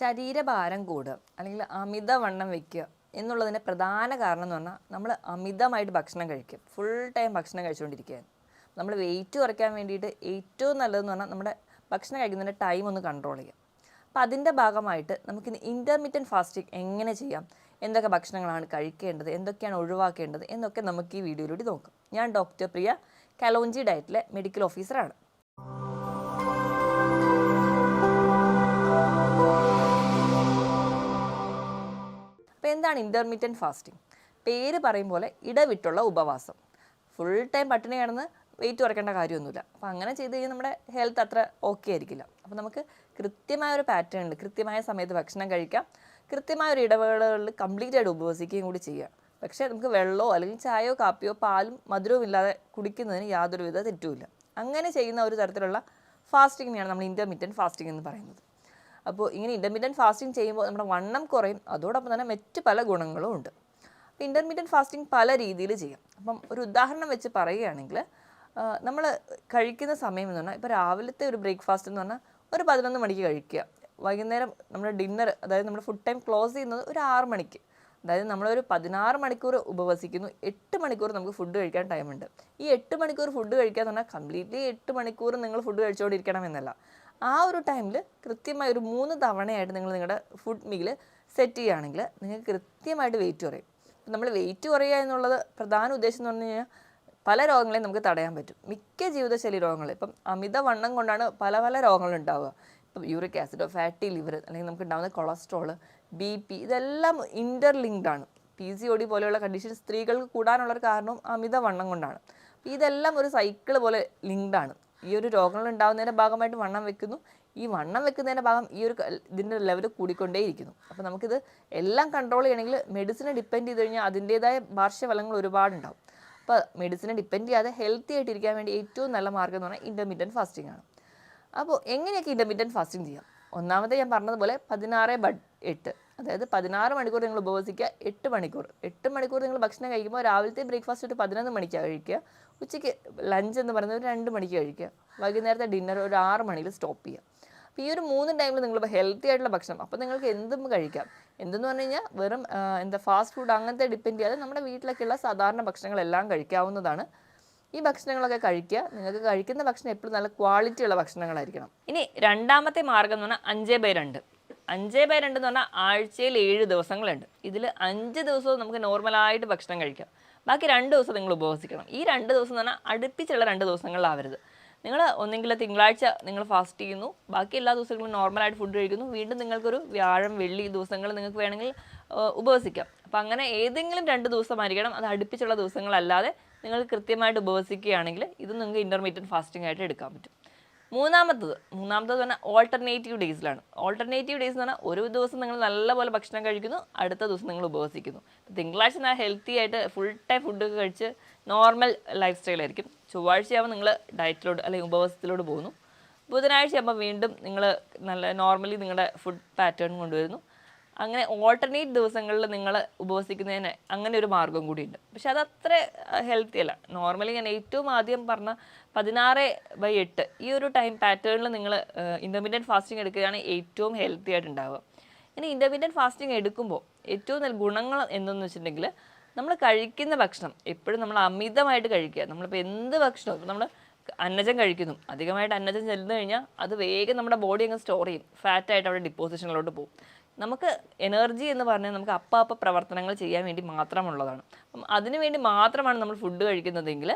ശരീരഭാരം കൂടുക അല്ലെങ്കിൽ അമിതവണ്ണം വെക്കുക എന്നുള്ളതിന്റെ പ്രധാന കാരണം എന്ന് പറഞ്ഞാൽ നമ്മൾ അമിതമായിട്ട് ഭക്ഷണം കഴിക്കും ഫുൾ ടൈം ഭക്ഷണം കഴിച്ചുകൊണ്ടിരിക്കുകയാണ്. നമ്മൾ വെയിറ്റ് കുറയ്ക്കാൻ വേണ്ടിയിട്ട് ഏറ്റവും നല്ലതെന്ന് പറഞ്ഞാൽ നമ്മുടെ ഭക്ഷണം കഴിക്കുന്നതിന്റെ ടൈം ഒന്ന് കൺട്രോൾ ചെയ്യുക. അപ്പോൾ അതിന്റെ ഭാഗമായിട്ട് നമുക്കിന്ന് ഇന്റർമീഡിയന്റ് ഫാസ്റ്റിംഗ് എങ്ങനെ ചെയ്യാം? എന്തൊക്കെ ഭക്ഷണങ്ങളാണ് കഴിക്കേണ്ടത്? എന്തൊക്കെയാണ് ഒഴിവാക്കേണ്ടത്? എന്നൊക്കെ നമുക്ക് ഈ വീഡിയോയിലൂടെ നോക്കാം. ഞാൻ ഡോക്ടർ പ്രിയ കലോഞ്ചി ഡയറ്റിലെ മെഡിക്കൽ ഓഫീസറാണ് അപ്പോൾ എന്താണ് ഇന്റർമീഡിയന്റ് ഫാസ്റ്റിംഗ് പേര് പറയും പോലെ ഇടവിട്ടുള്ള ഉപവാസം. ഫുൾ ടൈം പട്ടിണി കിടന്ന് വെയിറ്റ് കുറയ്ക്കേണ്ട കാര്യമൊന്നുമില്ല. അപ്പോൾ അങ്ങനെ ചെയ്ത് കഴിഞ്ഞാൽ നമ്മുടെ ഹെൽത്ത് അത്ര ഓക്കെ ആയിരിക്കില്ല. അപ്പോൾ നമുക്ക് കൃത്യമായ ഒരു പാറ്റേണിൽ കൃത്യമായ സമയത്ത് ഭക്ഷണം കഴിക്കാം. കൃത്യമായ ഒരു ഇടവേളകളിൽ കംപ്ലീറ്റ് ആയിട്ട് ഉപവസിക്കുകയും കൂടി ചെയ്യാം പക്ഷേ നമുക്ക് വെള്ളമോ അല്ലെങ്കിൽ ചായയോ കാപ്പിയോ പാലും മധുരവും ഇല്ലാതെ കുടിക്കുന്നതിന് യാതൊരുവിധ തെറ്റുമില്ല. അങ്ങനെ ചെയ്യുന്ന ഒരു തരത്തിലുള്ള ഫാസ്റ്റിങ്ങിനെയാണ് നമ്മൾ ഇന്റർമീഡിയൻ ഫാസ്റ്റിംഗ് എന്ന് പറയുന്നത്. അപ്പോൾ ഇങ്ങനെ ഇന്റർമീഡിയന്റ് ഫാസ്റ്റിംഗ് ചെയ്യുമ്പോൾ നമ്മുടെ വണ്ണം കുറയും. അതോടൊപ്പം തന്നെ മറ്റ് പല ഗുണങ്ങളും ഉണ്ട്. അപ്പോൾ ഇന്റർമീഡിയന്റ് ഫാസ്റ്റിംഗ് പല രീതിയിൽ ചെയ്യാം. അപ്പം ഒരു ഉദാഹരണം വെച്ച് പറയുകയാണെങ്കിൽ നമ്മൾ കഴിക്കുന്ന സമയം എന്ന് പറഞ്ഞാൽ ഇപ്പോൾ രാവിലത്തെ ഒരു ബ്രേക്ക്ഫാസ്റ്റ് എന്ന് പറഞ്ഞാൽ ഒരു പതിനൊന്ന് മണിക്ക് കഴിക്കുക. വൈകുന്നേരം നമ്മുടെ ഡിന്നർ അതായത് നമ്മുടെ ഫുഡ് ടൈം ക്ലോസ് ചെയ്യുന്നത് ഒരു ആറ് മണിക്ക്. അതായത് നമ്മളൊരു പതിനാറ് മണിക്കൂർ ഉപവസിക്കുന്നു. എട്ട് മണിക്കൂർ നമുക്ക് ഫുഡ് കഴിക്കാൻ ടൈമുണ്ട് ഈ എട്ട് മണിക്കൂർ ഫുഡ് കഴിക്കുക എന്ന് പറഞ്ഞാൽ കംപ്ലീറ്റ്ലി എട്ട് മണിക്കൂർ നിങ്ങൾ ഫുഡ് കഴിച്ചുകൊണ്ടിരിക്കണം എന്നല്ല. ആ ഒരു ടൈമിൽ കൃത്യമായി ഒരു മൂന്ന് തവണയായിട്ട് നിങ്ങൾ നിങ്ങളുടെ ഫുഡ് മീൽ സെറ്റ് ചെയ്യുകയാണെങ്കിൽ നിങ്ങൾക്ക് കൃത്യമായിട്ട് വെയിറ്റ് കുറയും. നമ്മൾ വെയിറ്റ് കുറയുക എന്നുള്ളത് പ്രധാന ഉദ്ദേശം എന്ന് പറഞ്ഞു കഴിഞ്ഞാൽ പല രോഗങ്ങളെയും നമുക്ക് തടയാൻ പറ്റും. മിക്ക ജീവിതശൈലി രോഗങ്ങൾ ഇപ്പം അമിതവണ്ണം കൊണ്ടാണ് പല പല രോഗങ്ങളുണ്ടാവുക ഇപ്പം യൂറിക് ആസിഡോ ഫാറ്റി ലിവർ അല്ലെങ്കിൽ നമുക്ക് ഉണ്ടാകുന്ന കൊളസ്ട്രോൾ ബി പി ഇതെല്ലാം ഇന്റർലിങ്ക്ഡ് ആണ്. പി സി ഒ ഡി പോലെയുള്ള കണ്ടീഷൻ സ്ത്രീകൾക്ക് കൂടാനുള്ള ഒരു കാരണവും അമിതവണ്ണം കൊണ്ടാണ്. ഇതെല്ലാം ഒരു സൈക്കിൾ പോലെ ലിങ്ക്ഡ് ആണ്. ഈ ഒരു രോഗങ്ങൾ ഉണ്ടാകുന്നതിന്റെ ഭാഗമായിട്ട് വണ്ണം വെക്കുന്നു. ഈ വണ്ണം വെക്കുന്നതിന്റെ ഭാഗം ഈ ഒരു ഇതിന്റെ ലെവൽ കൂടിക്കൊണ്ടേയിരിക്കുന്നു. അപ്പോൾ നമുക്കിത് എല്ലാം കൺട്രോൾ ചെയ്യണമെങ്കിൽ മെഡിസിനെ ഡിപ്പെൻഡ് ചെയ്ത് കഴിഞ്ഞാൽ അതിന്റേതായ പാർശ്വഫലങ്ങൾ ഒരുപാടുണ്ടാവും. അപ്പോൾ മെഡിസിനെ ഡിപ്പെൻഡ് ചെയ്യാതെ ഹെൽത്തി ആയിട്ടിരിക്കാൻ വേണ്ടി ഏറ്റവും നല്ല മാർഗം എന്ന് പറഞ്ഞാൽ ഇന്റർമീഡിയന്റ് ഫാസ്റ്റിംഗ് ആണ്. അപ്പോൾ എങ്ങനെയൊക്കെ ഇന്റർമീഡിയന്റ് ഫാസ്റ്റിംഗ് ചെയ്യാം? ഒന്നാമത്തെ ഞാൻ പറഞ്ഞതുപോലെ പതിനാറ് ബഡ് എട്ട്. അതായത് പതിനാറ് മണിക്കൂർ നിങ്ങൾ ഉപവസിക്കുക എട്ട് മണിക്കൂർ. എട്ട് മണിക്കൂർ നിങ്ങൾ ഭക്ഷണം കഴിക്കുമ്പോൾ രാവിലത്തെ ബ്രേക്ക്ഫാസ്റ്റ് ഒരു പതിനൊന്ന് മണിക്കാണ് കഴിക്കുക. ഉച്ചയ്ക്ക് ലഞ്ച് എന്ന് പറയുന്നത് ഒരു രണ്ട് മണിക്ക് കഴിക്കുക. വൈകുന്നേരത്തെ ഡിന്നർ ഒരു ആറ് മണിയിൽ സ്റ്റോപ്പ് ചെയ്യുക. അപ്പോൾ ഈ ഒരു മൂന്ന് ടൈമിൽ നിങ്ങൾ ഹെൽത്തി ആയിട്ടുള്ള ഭക്ഷണം അപ്പോൾ നിങ്ങൾക്ക് എന്തും കഴിക്കാം. എന്തെന്ന് പറഞ്ഞു കഴിഞ്ഞാൽ വെറും എന്താ ഫാസ്റ്റ് ഫുഡ് അങ്ങനത്തെ ഡിപ്പെൻഡ് ചെയ്യാതെ നമ്മുടെ വീട്ടിലൊക്കെയുള്ള സാധാരണ ഭക്ഷണങ്ങളെല്ലാം കഴിക്കാവുന്നതാണ്. ഈ ഭക്ഷണങ്ങളൊക്കെ കഴിക്കുക. നിങ്ങൾക്ക് കഴിക്കുന്ന ഭക്ഷണം എപ്പോഴും നല്ല ക്വാളിറ്റിയുള്ള ഭക്ഷണങ്ങളായിരിക്കണം. ഇനി രണ്ടാമത്തെ മാർഗം എന്ന് പറഞ്ഞാൽ അഞ്ച് ബൈ രണ്ട്. അഞ്ച് ബൈ രണ്ട് എന്ന് പറഞ്ഞാൽ ആഴ്ചയിൽ ഏഴ് ദിവസങ്ങളുണ്ട്. ഇതിൽ അഞ്ച് ദിവസവും നമുക്ക് നോർമലായിട്ട് ഭക്ഷണം കഴിക്കാം. ബാക്കി രണ്ട് ദിവസം നിങ്ങൾ ഉപവസിക്കണം. ഈ രണ്ട് ദിവസം എന്ന് പറഞ്ഞാൽ അടുപ്പിച്ചുള്ള രണ്ട് ദിവസങ്ങളിലാവരുത് നിങ്ങൾ ഒന്നെങ്കിൽ തിങ്കളാഴ്ച നിങ്ങൾ ഫാസ്റ്റ് ചെയ്യുന്നു. ബാക്കി എല്ലാ ദിവസങ്ങളും നോർമലായിട്ട് ഫുഡ് കഴിക്കുന്നു. വീണ്ടും നിങ്ങൾക്കൊരു വ്യാഴം വെള്ളി ദിവസങ്ങൾ നിങ്ങൾക്ക് വേണമെങ്കിൽ ഉപവസിക്കാം. അപ്പം അങ്ങനെ ഏതെങ്കിലും രണ്ട് ദിവസമായിരിക്കണം. അത് അടുപ്പിച്ചുള്ള ദിവസങ്ങളല്ലാതെ നിങ്ങൾ കൃത്യമായിട്ട് ഉപവസിക്കുകയാണെങ്കിൽ ഇത് നിങ്ങൾക്ക് ഇന്റർമീഡിയറ്റ് ഫാസ്റ്റിംഗ് ആയിട്ട് എടുക്കാൻ പറ്റും. മൂന്നാമത്തത് മൂന്നാമത്തത് പറഞ്ഞാൽ ഓൾട്ടർനേറ്റീവ് ഡേയ്സിലാണ് ഓൾട്ടർനേറ്റീവ് ഡേയ്സ് എന്ന് പറഞ്ഞാൽ ഒരു ദിവസം നിങ്ങൾ നല്ലപോലെ ഭക്ഷണം കഴിക്കുന്നു അടുത്ത ദിവസം നിങ്ങൾ ഉപവസിക്കുന്നു. തിങ്കളാഴ്ച എന്നാൽ ഹെൽത്തി ആയിട്ട് ഫുൾ ടൈം ഫുഡ് കഴിച്ച് നോർമൽ ലൈഫ് സ്റ്റൈലായിരിക്കും ചൊവ്വാഴ്ചയാകുമ്പോൾ നിങ്ങൾ ഡയറ്റിലോട്ട് അല്ലെങ്കിൽ ഉപവാസത്തിലോട്ട് പോകുന്നു. ബുധനാഴ്ചയാകുമ്പോൾ വീണ്ടും നിങ്ങൾ നല്ല നോർമലി നിങ്ങളുടെ ഫുഡ് പാറ്റേൺ കൊണ്ടുവരുന്നു. അങ്ങനെ ഓൾട്ടർനേറ്റ് ദിവസങ്ങളിൽ നിങ്ങൾ ഉപവസിക്കുന്നതിന് അങ്ങനെ ഒരു മാർഗം കൂടിയുണ്ട്. പക്ഷെ അത് അത്ര ഹെൽത്തി അല്ല. നോർമലി ഞാൻ ഏറ്റവും ആദ്യം പറഞ്ഞ പതിനാറ് ബൈ എട്ട് ഈ ഒരു ടൈം പാറ്റേണിൽ നിങ്ങൾ ഇന്റർമീഡിയറ്റ് ഫാസ്റ്റിംഗ് എടുക്കുകയാണ് ഏറ്റവും ഹെൽത്തി ആയിട്ട് ഉണ്ടാവുക. ഇനി ഇന്റർമീഡിയറ്റ് ഫാസ്റ്റിംഗ് എടുക്കുമ്പോൾ ഏറ്റവും നല്ല ഗുണങ്ങൾ എന്തെന്ന് വെച്ചിട്ടുണ്ടെങ്കിൽ നമ്മൾ കഴിക്കുന്ന ഭക്ഷണം എപ്പോഴും നമ്മൾ അമിതമായിട്ട് കഴിക്കുക. നമ്മളിപ്പോൾ എന്ത് ഭക്ഷണവും നമ്മൾ അന്നജം കഴിക്കുന്നു. അധികമായിട്ട് അന്നജം ചെല്ലുന്നു കഴിഞ്ഞാൽ അത് വേഗം നമ്മുടെ ബോഡി അങ്ങ് സ്റ്റോർ ചെയ്യും. ഫാറ്റായിട്ട് അവിടെ ഡിപ്പോസിഷനിലോട്ട് പോകും. നമുക്ക് എനർജി എന്ന് പറഞ്ഞാൽ നമുക്ക് അപ്പ അപ്പ പ്രവർത്തനങ്ങൾ ചെയ്യാൻ വേണ്ടി മാത്രമുള്ളതാണ്. അപ്പം അതിനു വേണ്ടി മാത്രമാണ് നമ്മൾ ഫുഡ് കഴിക്കുന്നതെങ്കിൽ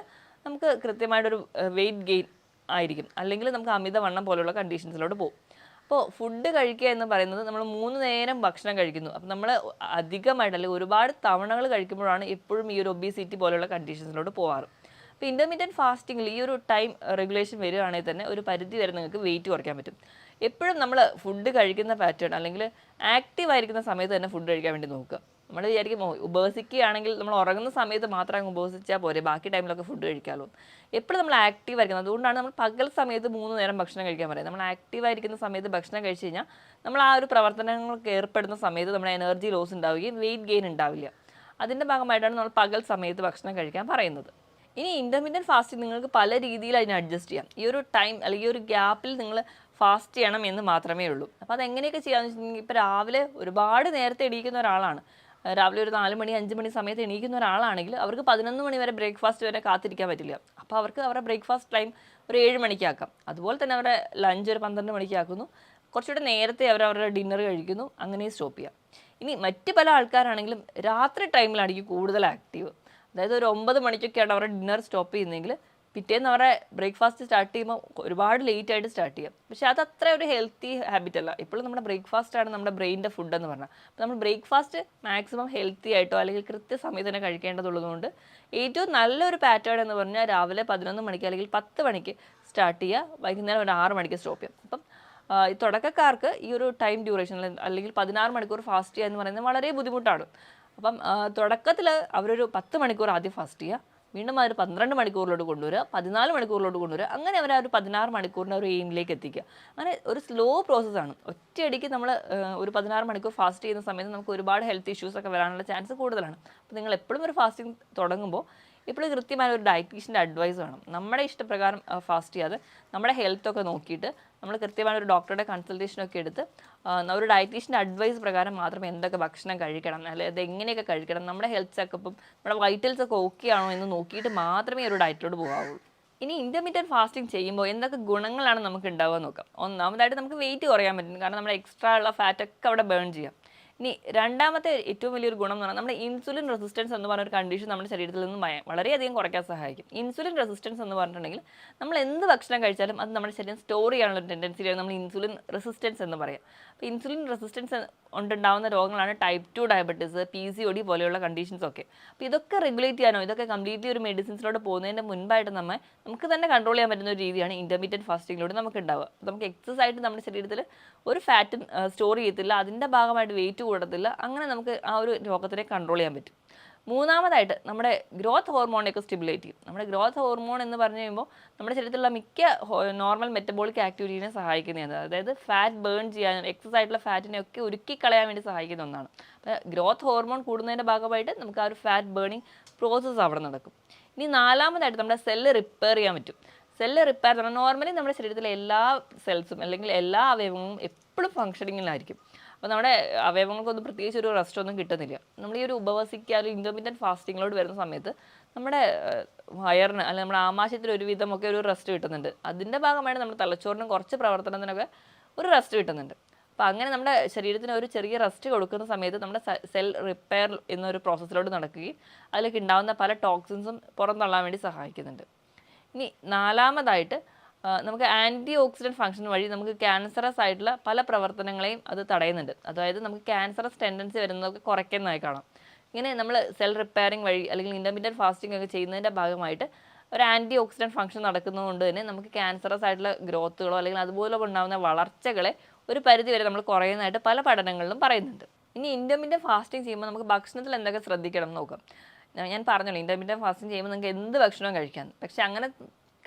നമുക്ക് കൃത്യമായിട്ടൊരു വെയിറ്റ് ഗെയിൻ ആയിരിക്കും. അല്ലെങ്കിൽ നമുക്ക് അമിതവണ്ണം പോലുള്ള കണ്ടീഷൻസിലോട്ട് പോകും. അപ്പോൾ ഫുഡ് കഴിക്കുക എന്ന് പറയുന്നത് നമ്മൾ മൂന്ന് നേരം ഭക്ഷണം കഴിക്കുന്നു. അപ്പം നമ്മൾ അധികമായിട്ട് അല്ലെങ്കിൽ ഒരുപാട് തവണകൾ കഴിക്കുമ്പോഴാണ് എപ്പോഴും ഈ ഒരു ഒബീസിറ്റി പോലുള്ള കണ്ടീഷൻസിലോട്ട് പോകാറ്. അപ്പോൾ ഇന്റർമീഡിയറ്റ് ഫാസ്റ്റിങ്ങിൽ ഈ ഒരു ടൈം റെഗുലേഷൻ വരികയാണെങ്കിൽ തന്നെ ഒരു പരിധി വരെ നിങ്ങൾക്ക് വെയിറ്റ് കുറയ്ക്കാൻ പറ്റും. എപ്പോഴും നമ്മൾ ഫുഡ് കഴിക്കുന്ന പാറ്റേൺ അല്ലെങ്കിൽ ആക്റ്റീവ് ആയിരിക്കുന്ന സമയത്ത് തന്നെ ഫുഡ് കഴിക്കാൻ വേണ്ടി നോക്കുക. നമ്മൾ വിചാരിക്കും "ഓ, ഉപവസിക്കുകയാണെങ്കിൽ നമ്മൾ ഉറങ്ങുന്ന സമയത്ത് മാത്രം അങ്ങ് ഉപവസിച്ചാൽ പോരെ ബാക്കി ടൈമിലൊക്കെ ഫുഡ് കഴിക്കാമല്ലോ എപ്പോഴും നമ്മൾ ആക്റ്റീവ് ആയിരിക്കുന്നത് അതുകൊണ്ടാണ് നമ്മൾ പകൽ സമയത്ത് മൂന്ന് നേരം ഭക്ഷണം കഴിക്കാൻ പറയുന്നത്. നമ്മൾ ആക്റ്റീവ് ആയിരിക്കുന്ന സമയത്ത് ഭക്ഷണം കഴിച്ച് കഴിഞ്ഞാൽ നമ്മൾ ആ ഒരു പ്രവർത്തനങ്ങൾക്ക് ഏർപ്പെടുന്ന സമയത്ത് നമ്മുടെ എനർജി ലോസ് ഉണ്ടാവുകയും വെയിറ്റ് ഗെയിൻ ഉണ്ടാവില്ല. അതിന്റെ ഭാഗമായിട്ടാണ് നമ്മൾ പകൽ സമയത്ത് ഭക്ഷണം കഴിക്കാൻ പറയുന്നത്. ഇനി ഇന്റർമീഡിയറ്റ് ഫാസ്റ്റിംഗ് നിങ്ങൾക്ക് പല രീതിയിൽ അതിനെ അഡ്ജസ്റ്റ് ചെയ്യാം. ഈ ഒരു ടൈം അല്ലെങ്കിൽ ഈ ഒരു ഗ്യാപ്പിൽ നിങ്ങൾ ഫാസ്റ്റ് ചെയ്യണം എന്ന് മാത്രമേ ഉള്ളൂ. അപ്പോൾ അതെങ്ങനെയൊക്കെ ചെയ്യാമെന്ന് വെച്ചിട്ടുണ്ടെങ്കിൽ ഇപ്പോൾ രാവിലെ ഒരുപാട് നേരത്തെ എണീക്കുന്ന ഒരാളാണ്. രാവിലെ ഒരു നാല് മണി അഞ്ച് മണി സമയത്ത് എണീക്കുന്ന ഒരാളാണെങ്കിൽ അവർക്ക് പതിനൊന്ന് മണി വരെ ബ്രേക്ക്ഫാസ്റ്റ് വരെ കാത്തിരിക്കാൻ പറ്റില്ല. അപ്പോൾ അവർക്ക് അവരുടെ ബ്രേക്ക്ഫാസ്റ്റ് ടൈം ഒരു ഏഴ് മണിക്കാക്കാം. അതുപോലെ തന്നെ അവരുടെ ലഞ്ച് ഒരു പന്ത്രണ്ട് മണിക്കാക്കുന്നു. കുറച്ചുകൂടെ നേരത്തെ അവർ അവരുടെ ഡിന്നർ കഴിക്കുന്നു. അങ്ങനെ സ്റ്റോപ്പ് ചെയ്യാം. ഇനി മറ്റ് പല ആൾക്കാരാണെങ്കിലും രാത്രി ടൈമിലായിരിക്കും കൂടുതൽ ആക്റ്റീവ് അതായത് ഒരു ഒമ്പത് മണിക്കൊക്കെയാണ് അവരുടെ ഡിന്നർ സ്റ്റോപ്പ് ചെയ്യുന്നതെങ്കിൽ പിറ്റേന്ന് അവരുടെ ബ്രേക്ക്ഫാസ്റ്റ് സ്റ്റാർട്ട് ചെയ്യുമ്പോൾ ഒരുപാട് ലേറ്റ് ആയിട്ട് സ്റ്റാർട്ട് ചെയ്യാം. പക്ഷേ അത് അത്ര ഒരു ഹെൽത്തി ഹാബിറ്റ് അല്ല. ഇപ്പോഴും നമ്മുടെ ബ്രേക്ക്ഫാസ്റ്റ് ആണ് നമ്മുടെ ബ്രെയിന്റെ ഫുഡ് എന്ന് പറഞ്ഞാൽ. അപ്പോൾ നമ്മൾ ബ്രേക്ക്ഫാസ്റ്റ് മാക്സിമം ഹെൽത്തി ആയിട്ടോ അല്ലെങ്കിൽ കൃത്യസമയത്ത് തന്നെ കഴിക്കേണ്ടതുള്ളതുകൊണ്ട് ഏറ്റവും നല്ലൊരു പാറ്റേൺ എന്ന് പറഞ്ഞാൽ രാവിലെ പതിനൊന്ന് മണിക്ക് അല്ലെങ്കിൽ പത്ത് മണിക്ക് സ്റ്റാർട്ട് ചെയ്യുക. വൈകുന്നേരം ഒരു ആറ് മണിക്ക് സ്റ്റോപ്പ് ചെയ്യാം അപ്പം ഈ തുടക്കക്കാർക്ക് ഈ ഒരു ടൈം ഡ്യൂറേഷൻ അല്ലെങ്കിൽ പതിനാറ് മണിക്കൂർ ഫാസ്റ്റ് ചെയ്യുക എന്ന് പറയുന്നത് വളരെ ബുദ്ധിമുട്ടാണ്. അപ്പം തുടക്കത്തിൽ അവരൊരു പത്ത് മണിക്കൂർ ആദ്യം ഫാസ്റ്റ് ചെയ്യുക. വീണ്ടും അവർ പന്ത്രണ്ട് മണിക്കൂറിലോട്ട് കൊണ്ടുവരിക. പതിനാല് മണിക്കൂറിലോട്ട് കൊണ്ടുവരിക. അങ്ങനെ അവർ ആ ഒരു പതിനാറ് മണിക്കൂറിന്റെ ഒരു എയിമിലേക്ക് എത്തിക്കുക. അങ്ങനെ ഒരു സ്ലോ പ്രോസസ്സാണ് ഒറ്റയടിക്ക് നമ്മൾ ഒരു പതിനാറ് മണിക്കൂർ ഫാസ്റ്റ് ചെയ്യുന്ന സമയത്ത് നമുക്ക് ഒരുപാട് ഹെൽത്ത് ഇഷ്യൂസൊക്കെ വരാനുള്ള ചാൻസ് കൂടുതലാണ്. അപ്പോൾ നിങ്ങൾ എപ്പോഴും ഒരു ഫാസ്റ്റിംഗ് തുടങ്ങുമ്പോൾ ഇപ്പോഴും കൃത്യമായ ഒരു ഡയറ്റീഷ്യന്റെ അഡ്വൈസ് വേണം. നമ്മുടെ ഇഷ്ടപ്രകാരം ഫാസ്റ്റ് ചെയ്യാതെ നമ്മുടെ ഹെൽത്തൊക്കെ നോക്കിയിട്ട് നമ്മൾ കൃത്യമായ ഒരു ഡോക്ടറുടെ കൺസൾട്ടേഷനൊക്കെ എടുത്ത് ഒരു ഡയറ്റീഷ്യന്റെ അഡ്വൈസ് പ്രകാരം മാത്രം എന്തൊക്കെ ഭക്ഷണം കഴിക്കണം അല്ലെങ്കിൽ അത് എങ്ങനെയൊക്കെ കഴിക്കണം നമ്മുടെ ഹെൽത്ത് ചെക്കപ്പും നമ്മുടെ വൈറ്റൽസ് ഒക്കെ ഓക്കെ ആണോ എന്ന് നോക്കിയിട്ട് മാത്രമേ ഒരു ഡയറ്റിലോട്ട് പോകാവുള്ളൂ ഇനി ഇന്റർമീഡിയറ്റ് ഫാസ്റ്റിംഗ് ചെയ്യുമ്പോൾ എന്തൊക്കെ ഗുണങ്ങളാണ് നമുക്ക് ഉണ്ടാവുക നോക്കാം. ഒന്നാമതായിട്ട് നമുക്ക് വെയിറ്റ് കുറയാൻ പറ്റും കാരണം നമ്മുടെ എക്സ്ട്രാ ഉള്ള ഫാറ്റൊക്കെ അവിടെ ബേൺ ചെയ്യാം. ഇനി രണ്ടാമത്തെ ഏറ്റവും വലിയൊരു ഗുണം എന്ന് പറഞ്ഞാൽ നമ്മുടെ ഇൻസുലിൻ റെസിസ്റ്റൻസ് എന്ന് പറഞ്ഞ ഒരു കണ്ടീഷൻ നമ്മുടെ ശരീരത്തിൽ നിന്ന് വളരെയധികം കുറയ്ക്കാൻ സഹായിക്കും. ഇൻസുലിൻ റെസിസ്റ്റൻസ് എന്ന് പറഞ്ഞിട്ടുണ്ടെങ്കിൽ നമ്മൾ എന്ത് ഭക്ഷണം കഴിച്ചാലും അത് നമ്മുടെ ശരീരം സ്റ്റോർ ചെയ്യാനുള്ള ടെൻഡൻസിയാണ് നമ്മൾ ഇൻസുലിൻ റെസിസ്റ്റൻസ് എന്ന് പറയാം. അപ്പോൾ ഇൻസുലിൻ റെസിസ്റ്റൻസ് കൊണ്ടുണ്ടാകുന്ന രോഗങ്ങളാണ് type two diabetes P C O D പോലെയുള്ള കണ്ടീഷൻസ് ഒക്കെ. അപ്പോൾ ഇതൊക്കെ റെഗുലേറ്റ് ചെയ്യാനോ ഇതൊക്കെ കംപ്ലീറ്റ്ലി ഒരു മെഡിസിൻസിലോട്ട് പോകുന്നതിന്റെ മുൻപായിട്ട് നമ്മൾ നമുക്ക് തന്നെ കൺട്രോൾ ചെയ്യാൻ പറ്റുന്ന ഒരു രീതിയാണ് ഇന്റർമീഡിയറ്റ് ഫാസ്റ്റിങ്ങിലൂടെ നമുക്ക് ഉണ്ടാവുക. നമുക്ക് എക്സസ് ആയിട്ട് നമ്മുടെ ശരീരത്തിൽ ഒരു ഫാറ്റും സ്റ്റോർ ചെയ്യത്തില്ല. അതിന്റെ ഭാഗമായിട്ട് വെയിറ്റ് കൂടത്തില്ല അങ്ങനെ നമുക്ക് ആ ഒരു രോഗത്തിനെ കൺട്രോൾ ചെയ്യാൻ പറ്റും. മൂന്നാമതായിട്ട് നമ്മുടെ ഗ്രോത്ത് ഹോർമോണിനെയൊക്കെ സ്റ്റിമുലേറ്റ് ചെയ്യും. നമ്മുടെ ഗ്രോത്ത് ഹോർമോൺ എന്ന് പറഞ്ഞു കഴിയുമ്പോൾ നമ്മുടെ ശരീരത്തിലുള്ള മിക്ക നോർമൽ മെറ്റബോളിക് ആക്ടിവിറ്റീനെ സഹായിക്കുന്നതാണ്. അതായത് ഫാറ്റ് ബേൺ ചെയ്യാനും എക്സസ് ആയിട്ടുള്ള ഫാറ്റിനെ ഒക്കെ ഉരുക്കി കളയാൻ വേണ്ടി സഹായിക്കുന്ന ഒന്നാണ്. അപ്പോൾ ഗ്രോത്ത് ഹോർമോൺ കൂടുന്നതിന്റെ ഭാഗമായിട്ട് നമുക്ക് ആ ഒരു ഫാറ്റ് ബേണിംഗ് പ്രോസസ്സ് അവിടെ നടക്കും. ഇനി നാലാമതായിട്ട് നമ്മുടെ സെല്ല് റിപ്പയർ ചെയ്യാൻ പറ്റും. സെല്ല് റിപ്പയർ നോർമലി നമ്മുടെ ശരീരത്തിലെ എല്ലാ സെൽസും അല്ലെങ്കിൽ എല്ലാ അവയവങ്ങളും എപ്പോഴും ഫങ്ഷനിങ്ങിലായിരിക്കും അപ്പോൾ നമ്മുടെ അവയവങ്ങൾക്കൊന്നും പ്രത്യേകിച്ച് ഒരു റെസ്റ്റ് ഒന്നും കിട്ടുന്നില്ല. നമ്മൾ ഈ ഒരു ഉപവസിക്കാതെ അല്ലെങ്കിൽ ഇന്റർമീഡിയറ്റ് ഫാസ്റ്റിങ്ങിലോട്ട് വരുന്ന സമയത്ത് നമ്മുടെ വയറിന് അല്ലെങ്കിൽ നമ്മുടെ ആമാശയത്തിൽ ഒരുവിധം ഒക്കെ ഒരു റെസ്റ്റ് കിട്ടുന്നുണ്ട്. അതിന്റെ ഭാഗമായിട്ട് നമ്മുടെ തലച്ചോറിനും കുറച്ച് പ്രവർത്തനത്തിനൊക്കെ ഒരു റെസ്റ്റ് കിട്ടുന്നുണ്ട്. അപ്പോൾ അങ്ങനെ നമ്മുടെ ശരീരത്തിന് ഒരു ചെറിയ റെസ്റ്റ് കൊടുക്കുന്ന സമയത്ത് നമ്മുടെ സെൽ റിപ്പയർ എന്നൊരു പ്രോസസ്സിലോട്ട് നടക്കുകയും അതിലേക്ക് ഉണ്ടാകുന്ന പല ടോക്സിൻസും പുറന്തള്ളാൻ വേണ്ടി സഹായിക്കുന്നുണ്ട്. ഇനി നാലാമതായിട്ട് നമുക്ക് ആന്റി ഓക്സിഡന്റ് ഫംഗ്ഷൻ വഴി നമുക്ക് ക്യാൻസറസ് ആയിട്ടുള്ള പല പ്രവർത്തനങ്ങളെയും അത് തടയുന്നുണ്ട്. അതായത് നമുക്ക് ക്യാൻസറസ് ടെൻഡൻസി വരുന്നതൊക്കെ കുറയ്ക്കുന്നതായി കാണാം. ഇങ്ങനെ നമ്മൾ സെൽ റിപ്പയറിംഗ് വഴി അല്ലെങ്കിൽ ഇന്റർമീഡിയറ്റ് ഫാസ്റ്റിംഗ് ഒക്കെ ചെയ്യുന്നതിന്റെ ഭാഗമായിട്ട് ഒരു ആന്റി ഓക്സിഡന്റ് ഫംഗ്ഷൻ നടക്കുന്നതുകൊണ്ട് തന്നെ നമുക്ക് ക്യാൻസറസ് ആയിട്ടുള്ള ഗ്രോത്തുകളോ അല്ലെങ്കിൽ അതുപോലെ ഉണ്ടാകുന്ന വളർച്ചകളെ ഒരു പരിധി വരെ നമ്മൾ കുറയുന്നതായിട്ട് പല പഠനങ്ങളിലും പറയുന്നുണ്ട്. ഇനി ഇന്റർമീഡിയറ്റ് ഫാസ്റ്റിംഗ് ചെയ്യുമ്പോൾ നമുക്ക് ഭക്ഷണത്തിൽ എന്തൊക്കെ ശ്രദ്ധിക്കണം എന്ന് നോക്കാം. ഞാൻ- പറഞ്ഞോളൂ ഇന്റർമീഡിയറ്റ് ഫാസ്റ്റിംഗ് ചെയ്യുമ്പോൾ നിങ്ങൾക്ക് എന്ത് ഭക്ഷണവും കഴിക്കാം. പക്ഷേ അങ്ങനെ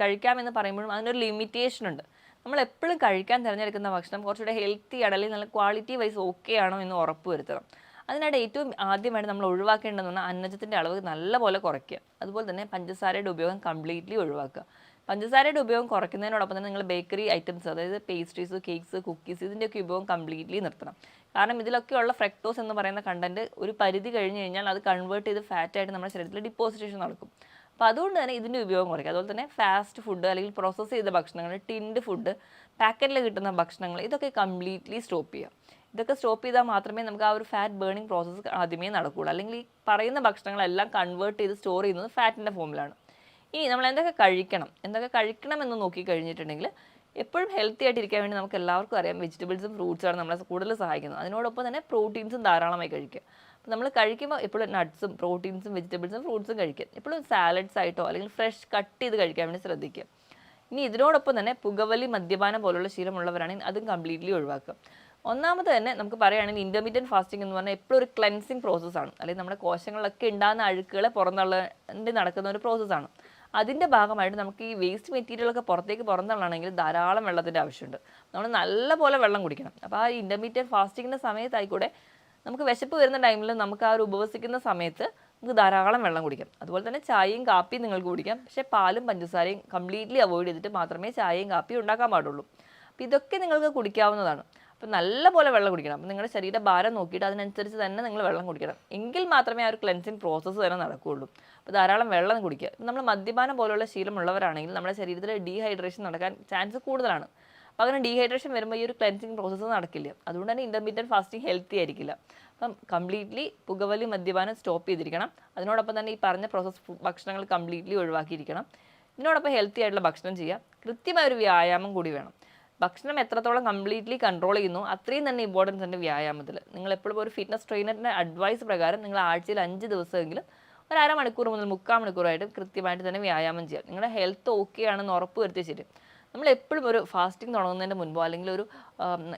കഴിക്കാമെന്ന് പറയുമ്പോഴും അതിനൊരു ലിമിറ്റേഷൻ ഉണ്ട്. നമ്മൾ എപ്പോഴും കഴിക്കാൻ തിരഞ്ഞെടുക്കുന്ന ഭക്ഷണം കുറച്ചുകൂടെ ഹെൽത്തി അല്ലെങ്കിൽ നല്ല ക്വാളിറ്റി വൈസ് ഓക്കെ ആണോ എന്ന് ഉറപ്പ് വരുത്തണം. അതിനായിട്ട് ഏറ്റവും ആദ്യമായിട്ട് നമ്മൾ ഒഴിവാക്കേണ്ടതെന്ന് പറഞ്ഞാൽ അന്നജത്തിന്റെ അളവ് നല്ലപോലെ കുറയ്ക്കുക. അതുപോലെ തന്നെ പഞ്ചസാരയുടെ ഉപയോഗം കംപ്ലീറ്റ്ലി ഒഴിവാക്കുക. പഞ്ചസാരയുടെ ഉപയോഗം കുറയ്ക്കുന്നതിനോടൊപ്പം തന്നെ നിങ്ങൾ ബേക്കറി ഐറ്റംസ് അതായത് പേസ്ട്രീസ് കേക്ക്സ് കുക്കീസ് ഇതിന്റെയൊക്കെ ഉപയോഗം കംപ്ലീറ്റ്ലി നിർത്തണം. കാരണം ഇതിലൊക്കെയുള്ള ഫ്രക്ടോസ് എന്ന് പറയുന്ന കണ്ടന്റ് ഒരു പരിധി കഴിഞ്ഞ് കഴിഞ്ഞാൽ അത് കൺവേർട്ട് ചെയ്ത് ഫാറ്റായിട്ട് നമ്മുടെ ശരീരത്തിൽ ഡിപ്പോസിറ്റേഷൻ നടക്കും. അപ്പോൾ അതുകൊണ്ട് തന്നെ ഇതിന്റെ ഉപയോഗം കുറയ്ക്കുക. അതുപോലെ തന്നെ ഫാസ്റ്റ് ഫുഡ് അല്ലെങ്കിൽ പ്രോസസ്സ് ചെയ്ത ഭക്ഷണങ്ങൾ ടിൻഡ് ഫുഡ് പാക്കറ്റിൽ കിട്ടുന്ന ഭക്ഷണങ്ങൾ ഇതൊക്കെ കംപ്ലീറ്റ്ലി സ്റ്റോപ്പ് ചെയ്യുക. ഇതൊക്കെ സ്റ്റോപ്പ് ചെയ്താൽ മാത്രമേ നമുക്ക് ആ ഒരു ഫാറ്റ് ബേണിംഗ് പ്രോസസ്സ് ആദ്യമേ നടക്കുകയുള്ളൂ. അല്ലെങ്കിൽ ഈ പറയുന്ന ഭക്ഷണങ്ങളെല്ലാം കൺവേർട്ട് ചെയ്ത് സ്റ്റോർ ചെയ്യുന്നത് ഫാറ്റിന്റെ ഫോമിലാണ് ഇനി നമ്മൾ എന്തൊക്കെ കഴിക്കണം? എന്തൊക്കെ കഴിക്കണം എന്ന് നോക്കി കഴിഞ്ഞിട്ടുണ്ടെങ്കിൽ എപ്പോഴും ഹെൽത്തി ആയിട്ടിരിക്കാൻ വേണ്ടി നമുക്ക് എല്ലാവർക്കും അറിയാം. വെജിറ്റബിൾസും ഫ്രൂട്ട്സാണ് നമ്മളെ കൂടുതൽ സഹായിക്കുന്നത്. അതിനോടൊപ്പം തന്നെ പ്രോട്ടീൻസും ധാരാളമായി കഴിക്കുക. നമ്മൾ കഴിക്കുമ്പോൾ എപ്പോഴും നട്ട്സും പ്രോട്ടീൻസും വെജിറ്റബിൾസും ഫ്രൂട്ട്സും കഴിക്കും. എപ്പോഴും സാലഡ്സ് ആയിട്ടോ അല്ലെങ്കിൽ ഫ്രഷ് കട്ട് ചെയ്ത് കഴിക്കാൻ വേണ്ടി ശ്രദ്ധിക്കുക ഇനി ഇതിനോടൊപ്പം തന്നെ പുകവലി മദ്യപാനം പോലുള്ള ശീലമുള്ളവരാണെങ്കിൽ അതും കംപ്ലീറ്റ്ലി ഒഴിവാക്കുക. ഒന്നാമത് തന്നെ നമുക്ക് പറയുകയാണെങ്കിൽ ഇന്റർമീഡിയറ്റ് ഫാസ്റ്റിംഗ് എന്ന് പറഞ്ഞാൽ എപ്പോഴും ഒരു ക്ലെൻസിങ് പ്രോസസ്സാണ് അല്ലെങ്കിൽ നമ്മുടെ കോശങ്ങളിലൊക്കെ ഉണ്ടാകുന്ന അഴുക്കുകളെ പുറന്തള്ളേണ്ടി നടക്കുന്ന ഒരു പ്രോസസ്സാണ് അതിന്റെ ഭാഗമായിട്ട് നമുക്ക് ഈ വേസ്റ്റ് മെറ്റീരിയലൊക്കെ പുറത്തേക്ക് പുറന്തള്ളണമെങ്കിൽ ധാരാളം വെള്ളത്തിന്റെ ആവശ്യമുണ്ട്. നമ്മൾ നല്ലപോലെ വെള്ളം കുടിക്കണം. അപ്പോൾ ആ ഇന്റർമീഡിയറ്റ് ഫാസ്റ്റിങ്ങിന്റെ സമയത്തായിക്കൂടെ നമുക്ക് വിശപ്പ് വരുന്ന ടൈമിൽ നമുക്ക് ആ ഒരു ഉപവസിക്കുന്ന സമയത്ത് നമുക്ക് ധാരാളം വെള്ളം കുടിക്കാം. അതുപോലെ തന്നെ ചായയും കാപ്പിയും നിങ്ങൾക്ക് കുടിക്കാം. പക്ഷേ പാലും പഞ്ചസാരയും കംപ്ലീറ്റ്ലി അവോയ്ഡ് ചെയ്തിട്ട് മാത്രമേ ചായയും കാപ്പിയും ഉണ്ടാക്കാൻ പാടുള്ളൂ. അപ്പോൾ ഇതൊക്കെ നിങ്ങൾക്ക് കുടിക്കാവുന്നതാണ്. അപ്പോൾ നല്ലപോലെ വെള്ളം കുടിക്കണം. അപ്പോൾ നിങ്ങളുടെ ശരീര ഭാരം നോക്കിയിട്ട് അതിനനുസരിച്ച് തന്നെ നിങ്ങൾ വെള്ളം കുടിക്കണം. എങ്കിൽ മാത്രമേ ആ ഒരു ക്ലെൻസിങ് പ്രോസസ്സ് തന്നെ നടക്കുകയുള്ളൂ. അപ്പോൾ ധാരാളം വെള്ളം കുടിക്കുക. നമ്മൾ മദ്യപാനം പോലുള്ള ശീലമുള്ളവരാണെങ്കിൽ നമ്മുടെ ശരീരത്തിൽ ഡീഹൈഡ്രേഷൻ നടക്കാൻ ചാൻസ് കൂടുതലാണ്. അപ്പോൾ അങ്ങനെ ഡീഹൈഡ്രേഷൻ വരുമ്പോൾ ഈ ഒരു ക്ലെൻസിങ് പ്രോസസ്സ് നടക്കില്ല. അതുകൊണ്ട് തന്നെ ഇന്റർമീഡിയറ്റ് ഫാസ്റ്റിംഗ് ഹെൽത്തി ആയിരിക്കില്ല. അപ്പം കംപ്ലീറ്റ്ലി പുകവലി മദ്യപാനം സ്റ്റോപ്പ് ചെയ്തിരിക്കണം. അതിനോടൊപ്പം തന്നെ ഈ പറഞ്ഞ പ്രോസസ് ഭക്ഷണങ്ങൾ കംപ്ലീറ്റ്ലി ഒഴിവാക്കിയിരിക്കണം. ഇതിനോടൊപ്പം ഹെൽത്തി ആയിട്ടുള്ള ഭക്ഷണം ചെയ്യുക. കൃത്യമായ ഒരു വ്യായാമം കൂടി വേണം. ഭക്ഷണം എത്രത്തോളം കംപ്ലീറ്റ്ലി കൺട്രോൾ ചെയ്യുന്നു അത്രയും തന്നെ ഇമ്പോർട്ടൻസ് ഉണ്ട് വ്യായാമത്തിൽ. നിങ്ങൾ എപ്പോഴും ഒരു ഫിറ്റ്നസ് ട്രെയിനറിന്റെ അഡ്വൈസ് പ്രകാരം നിങ്ങൾ ആഴ്ചയിൽ അഞ്ച് ദിവസമെങ്കിലും ഒരു അരമണിക്കൂർ മുതൽ മുക്കാൽ മണിക്കൂറായിട്ട് കൃത്യമായിട്ട് തന്നെ വ്യായാമം ചെയ്യുക. നിങ്ങളുടെ ഹെൽത്ത് ഓക്കെ ആണെന്ന് ഉറപ്പ് വരുത്തിയ ശരി. നമ്മൾ എപ്പോഴും ഒരു ഫാസ്റ്റിംഗ് തുടങ്ങുന്നതിന് മുൻപോ അല്ലെങ്കിൽ ഒരു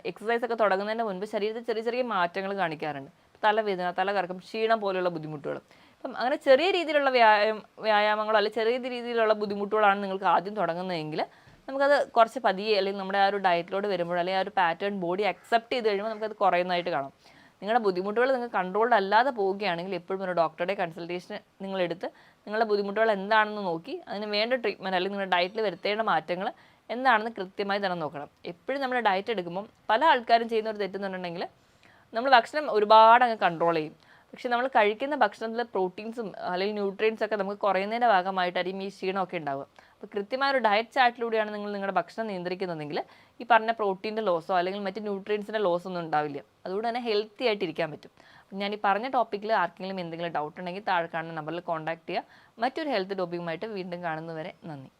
എക്സസൈസ് ഒക്കെ തുടങ്ങുന്നതിന് മുൻപ് ശരീരത്തിൽ ചെറിയ ചെറിയ മാറ്റങ്ങൾ കാണിക്കാറുണ്ട്. തലവേദന തലകറക്കം ക്ഷീണം പോലെയുള്ള ബുദ്ധിമുട്ടുകൾ. അപ്പം അങ്ങനെ ചെറിയ രീതിയിലുള്ള വ്യായാമ വ്യായാമങ്ങളോ അല്ലെങ്കിൽ ചെറിയ രീതിയിലുള്ള ബുദ്ധിമുട്ടുകളാണ് നിങ്ങൾക്ക് ആദ്യം തുടങ്ങുന്നതെങ്കിൽ നമുക്കത് കുറച്ച് പതിയെ അല്ലെങ്കിൽ നമ്മുടെ ആ ഒരു ഡയറ്റിലോട് വരുമ്പോൾ അല്ലെങ്കിൽ ആ ഒരു പാറ്റേൺ ബോഡി അക്സെപ്റ്റ് ചെയ്ത് കഴിയുമ്പോൾ നമുക്കത് കുറയുന്നതായിട്ട് കാണാം. നിങ്ങളുടെ ബുദ്ധിമുട്ടുകൾ നിങ്ങൾക്ക് കൺട്രോൾഡ് അല്ലാതെ പോവുകയാണെങ്കിൽ എപ്പോഴും ഒരു ഡോക്ടറുടെ കൺസൾട്ടേഷൻ നിങ്ങളെടുത്ത് നിങ്ങളുടെ ബുദ്ധിമുട്ടുകൾ എന്താണെന്ന് നോക്കി അതിന് വേണ്ട ട്രീറ്റ്മെന്റ് അല്ലെങ്കിൽ നിങ്ങളുടെ ഡയറ്റിൽ വരുത്തേണ്ട മാറ്റങ്ങൾ എന്താണെന്ന് കൃത്യമായി തന്നെ നോക്കണം. എപ്പോഴും നമ്മൾ ഡയറ്റ് എടുക്കുമ്പോൾ പല ആൾക്കാരും ചെയ്യുന്ന ഒരു തെറ്റെന്നുണ്ടെങ്കിൽ നമ്മൾ ഭക്ഷണം ഒരുപാട് അങ്ങ് കൺട്രോൾ ചെയ്യും. പക്ഷെ നമ്മൾ കഴിക്കുന്ന ഭക്ഷണത്തിലെ പ്രോട്ടീൻസും അല്ലെങ്കിൽ ന്യൂട്രിയൻസ് ഒക്കെ നമുക്ക് കുറയുന്നതിന്റെ ഭാഗമായിട്ടായിരിക്കും ഈ ക്ഷീണമൊക്കെ ഉണ്ടാവുക. അപ്പോൾ കൃത്യമായ ഒരു ഡയറ്റ് ചാർട്ടിലൂടെയാണ് നിങ്ങൾ നിങ്ങളുടെ ഭക്ഷണം നിയന്ത്രിക്കുന്നതെങ്കിൽ ഈ പറഞ്ഞ പ്രോട്ടീന്റെ ലോസോ അല്ലെങ്കിൽ മറ്റ് ന്യൂട്രിയൻസിന്റെ ലോസ് ഒന്നും ഉണ്ടാവില്ല. അതുകൊണ്ട് തന്നെ ഹെൽത്തി ആയിട്ട് ഇരിക്കാൻ പറ്റും. ഞാൻ ഈ പറഞ്ഞ ടോപ്പിക്കിൽ ആർക്കെങ്കിലും എന്തെങ്കിലും ഡൗട്ട് ഉണ്ടെങ്കിൽ താഴെ കാണുന്ന നമ്പറിൽ കോൺടാക്ട് ചെയ്യുക. മറ്റൊരു ഹെൽത്ത് ടോപ്പിക്കുമായിട്ട് വീണ്ടും കാണുന്നവരെ നന്ദി.